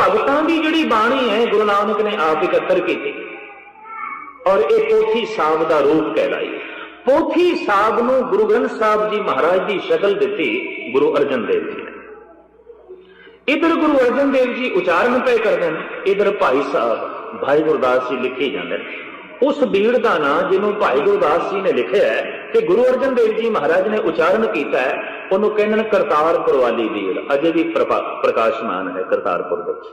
ਭਗਤਾਂ ਦੀ ਜਿਹੜੀ ਬਾਣੀ ਹੈ, ਗੁਰੂ ਨਾਨਕ ਨੇ ਆਪ ਇਕੱਤਰ ਕੀਤੀ। ਔਰ ਇਹ ਪੋਥੀ ਸਾਹਿਬ ਦਾ ਰੂਪ ਕਹਿਲਾਈ। ਪੋਥੀ ਸਾਹਿਬ ਨੂੰ ਗੁਰੂ ਗ੍ਰੰਥ ਸਾਹਿਬ ਜੀ ਮਹਾਰਾਜ ਦੀ ਸ਼ਕਲ ਦਿੱਤੀ ਗੁਰੂ ਅਰਜਨ ਦੇਵ ਜੀ ਨੇ। ਇਧਰ ਗੁਰੂ ਅਰਜਨ ਦੇਵ ਜੀ ਉਚਾਰਨ ਪਏ ਕਰਦੇ ਨੇ, ਇਧਰ ਭਾਈ ਸਾਹਿਬ, ਭਾਈ ਗੁਰਦਾਸ ਜੀ ਲਿਖੀ ਜਾਂਦੇ ਨੇ। ਉਸ ਬੀੜ ਦਾ ਨਾਂ ਜਿਹਨੂੰ ਭਾਈ ਗੁਰਦਾਸ ਜੀ ਨੇ ਲਿਖਿਆ ਹੈ, ਤੇ ਗੁਰੂ ਅਰਜਨ ਦੇਵ ਜੀ ਮਹਾਰਾਜ ਨੇ ਉਚਾਰਨ ਕੀਤਾ ਹੈ ਉਹਨੂੰ ਕਹਿੰਦੇ ਨੇ ਕਰਤਾਰਪੁਰ ਵਾਲੀ ਬੀੜ ਅਜੇ ਵੀ ਪ੍ਰਭਾ- ਪ੍ਰਕਾਸ਼ਮਾਨ ਹੈ ਕਰਤਾਰਪੁਰ ਵਿੱਚ।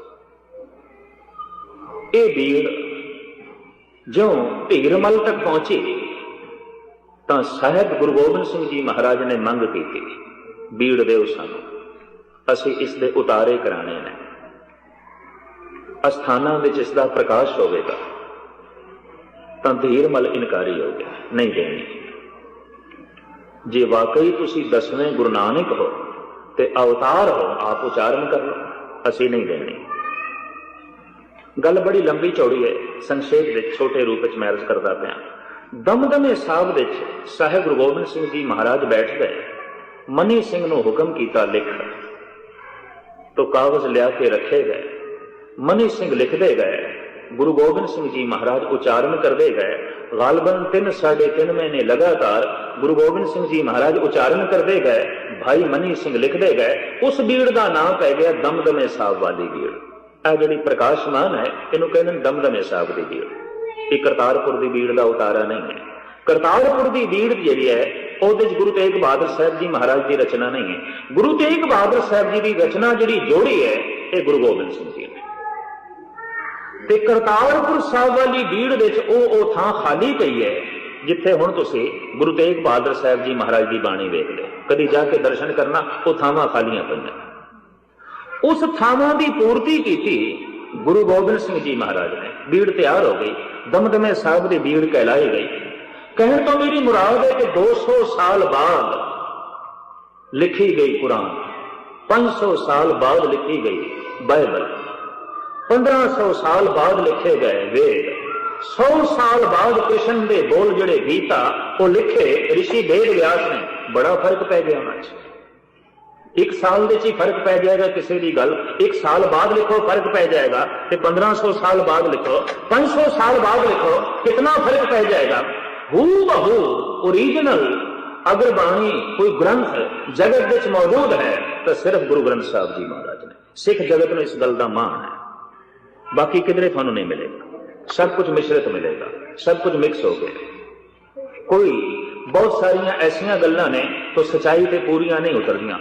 ਇਹ ਬੀੜ ਜਿਉਂ ਧੀਰਮਲ ਤੱਕ ਪਹੁੰਚੀ, ਤਾਂ ਸਾਹਿਬ ਗੁਰੂ ਗੋਬਿੰਦ ਸਿੰਘ ਜੀ ਮਹਾਰਾਜ ਨੇ ਮੰਗ ਕੀਤੀ ਬੀੜ ਦਿਓ ਸਾਨੂੰ ਅਸੀਂ ਇਸ ਦੇ ਉਤਾਰੇ ਕਰਾਣੇ ਨੇ। ਅਸਥਾਨਾਂ ਵਿੱਚ ਇਸ ਦਾ ਪ੍ਰਕਾਸ਼ ਹੋਵੇਗਾ, ਤਾਂ ਧੀਰਮਲ ਇਨਕਾਰੀ ਹੋ ਗਿਆ, ਨਹੀਂ ਦੇਣੀ। ਜੇ ਵਾਕਈ ਤੁਸੀਂ ਦਸਵੇਂ ਗੁਰੂ ਨਾਨਕ ਹੋ, ਤੇ ਅਵਤਾਰ ਹੋ, ਆਪ ਉਚਾਰਨ ਕਰ ਲਓ, ਅਸੀਂ ਨਹੀਂ ਦੇਣੀ। ਗੱਲ ਬੜੀ ਲੰਬੀ ਚੌੜੀ ਹੈ, ਸੰਖੇਪ ਵਿੱਚ, ਛੋਟੇ ਰੂਪ ਵਿੱਚ ਮੈਂ ਅਰਜ਼ ਕਰਦਾ ਪਿਆ। ਦਮਦਮੇ ਸਾਹਿਬ ਵਿੱਚ ਸਾਹਿਬ ਗੁਰੂ ਗੋਬਿੰਦ ਸਿੰਘ ਜੀ ਮਹਾਰਾਜ ਬੈਠ ਗਏ ਮਨੀ ਸਿੰਘ ਨੂੰ ਹੁਕਮ ਕੀਤਾ ਲਿਖ। ਤੋ ਕਾਗਜ਼ ਲਿਆ ਕੇ ਰੱਖੇ ਗਏ। ਮਨੀ ਸਿੰਘ ਲਿਖਦੇ ਗਏ, ਗੁਰੂ ਗੋਬਿੰਦ ਸਿੰਘ ਜੀ ਮਹਾਰਾਜ ਉਚਾਰਨ ਕਰਦੇ ਗਏ। ਗਾਲਬਨ 3 3.5 ਮਹੀਨੇ ਲਗਾਤਾਰ ਗੁਰੂ ਗੋਬਿੰਦ ਸਿੰਘ ਜੀ ਮਹਾਰਾਜ ਉਚਾਰਨ ਕਰਦੇ ਗਏ, ਭਾਈ ਮਨੀ ਸਿੰਘ ਲਿਖਦੇ ਗਏ, ਉਸ ਬੀੜ ਦਾ ਨਾਮ ਪੈ ਗਿਆ ਦਮਦਮੇ ਸਾਹਿਬ ਵਾਲੀ ਬੀੜ। ਇਹ ਜਿਹੜੀ ਪ੍ਰਕਾਸ਼ਮਾਨ ਹੈ, ਇਹਨੂੰ ਕਹਿੰਦੇ ਨੇ ਦਮਦਮੇ ਸਾਹਿਬ ਦੀ ਬੀੜ। ਇਹ ਕਰਤਾਰਪੁਰ ਦੀ ਬੀੜ ਦਾ ਉਤਾਰਾ ਨਹੀਂ ਹੈ। ਕਰਤਾਰਪੁਰ ਦੀ ਬੀੜ ਜਿਹੜੀ ਹੈ, ਉਹਦੇ ਵਿੱਚ ਗੁਰੂ ਤੇਗ ਬਹਾਦਰ ਸਾਹਿਬ ਜੀ ਮਹਾਰਾਜ ਦੀ ਰਚਨਾ ਨਹੀਂ ਹੈ। ਗੁਰੂ ਤੇਗ ਬਹਾਦਰ ਸਾਹਿਬ ਜੀ ਦੀ ਰਚਨਾ ਜਿਹੜੀ ਜੋੜੀ ਹੈ, ਇਹ ਗੁਰੂ ਗੋਬਿੰਦ ਸਿੰਘ ਜੀ ਨੇ। ਤੇ ਕਰਤਾਰਪੁਰ ਸਾਹਿਬ ਵਾਲੀ ਬੀੜ ਵਿੱਚ ਉਹ ਉਹ ਥਾਂ ਖਾਲੀ ਪਈ ਹੈ ਜਿੱਥੇ ਹੁਣ ਤੁਸੀਂ ਗੁਰੂ ਤੇਗ ਬਹਾਦਰ ਸਾਹਿਬ ਜੀ ਮਹਾਰਾਜ ਦੀ ਬਾਣੀ ਵੇਖਦੇ ਹੋ। ਕਦੀ ਜਾ ਕੇ ਦਰਸ਼ਨ ਕਰਨਾ, ਉਹ ਥਾਵਾਂ ਖਾਲੀਆਂ ਪਈਆਂ। ਉਸ ਥਾਵਾਂ ਦੀ ਪੂਰਤੀ ਕੀਤੀ ਗੁਰੂ ਗੋਬਿੰਦ ਸਿੰਘ ਜੀ ਮਹਾਰਾਜ ਨੇ। ਬੀੜ ਤਿਆਰ ਹੋ ਗਈ। ਦਮਦਮੇ ਸਾਹਿਬ ਦੀ ਬੀੜ ਕਹਿਲਾਈ ਗਈ। ਕਹਿਣ ਤੋਂ ਮੇਰੀ ਮੁਰਾਦ ਹੈ ਕਿ 200 ਸਾਲ ਬਾਅਦ ਲਿਖੀ ਗਈ ਕੁਰਾਨ। 500 ਸਾਲ ਬਾਅਦ ਲਿਖੀ ਗਈ ਬਾਈਬਲ। 1500 ਸਾਲ ਬਾਅਦ ਲਿਖੇ ਗਏ ਵੇਦ। 100 ਸਾਲ ਬਾਅਦ ਕ੍ਰਿਸ਼ਨ ਦੇ ਬੋਲ ਜਿਹੜੇ ਗੀਤਾ, ਉਹ ਲਿਖੇ ઋષਿ ਵੇਦ ਵਿਆਸ ਨੇ, ਬੜਾ ਫ਼ਰਕ ਪੈ ਗਿਆ ਉਹਨਾਂ 'ਚ। ਇੱਕ ਸਾਲ ਦੇ 'ਚ ਹੀ ਫ਼ਰਕ ਪੈ ਜਾਏਗਾ ਕਿਸੇ ਦੀ ਗੱਲ, ਇੱਕ ਸਾਲ ਬਾਅਦ ਲਿਖੋ, ਫ਼ਰਕ ਪੈ ਜਾਏਗਾ, ਤੇ 1500 ਸਾਲ ਬਾਅਦ ਲਿਖੋ 500 ਸਾਲ ਬਾਅਦ ਲਿਖੋ ਕਿੰਨਾ ਫ਼ਰਕ ਪੈ ਜਾਏਗਾ? ਹੂ ਬਹੂ ਓਰੀਜਨਲ ਅਗਰ ਬਾਣੀ ਕੋਈ ਗ੍ਰੰਥ ਜਗਤ ਵਿੱਚ ਮੌਜੂਦ ਹੈ, ਤਾਂ ਸਿਰਫ ਗੁਰੂ ਗ੍ਰੰਥ ਸਾਹਿਬ ਜੀ ਮਹਾਰਾਜ ਨੇ। ਸਿੱਖ ਜਗਤ ਨੂੰ ਇਸ ਗੱਲ ਦਾ ਮਾਣ ਹੈ। ਬਾਕੀ ਕਿਧਰੇ ਤੁਹਾਨੂੰ ਨਹੀਂ ਮਿਲੇਗਾ। ਸਭ ਕੁਝ ਮਿਸ਼ਰਤ ਮਿਲੇਗਾ, ਸਭ ਕੁਝ ਮਿਕਸ ਹੋ ਗਿਆ। ਕੋਈ ਬਹੁਤ ਸਾਰੀਆਂ ਐਸੀਆਂ ਗੱਲਾਂ ਨੇ ਤੋਂ ਸਚਾਈ ਤੇ ਪੂਰੀਆਂ ਨਹੀਂ ਉਤਰਦੀਆਂ।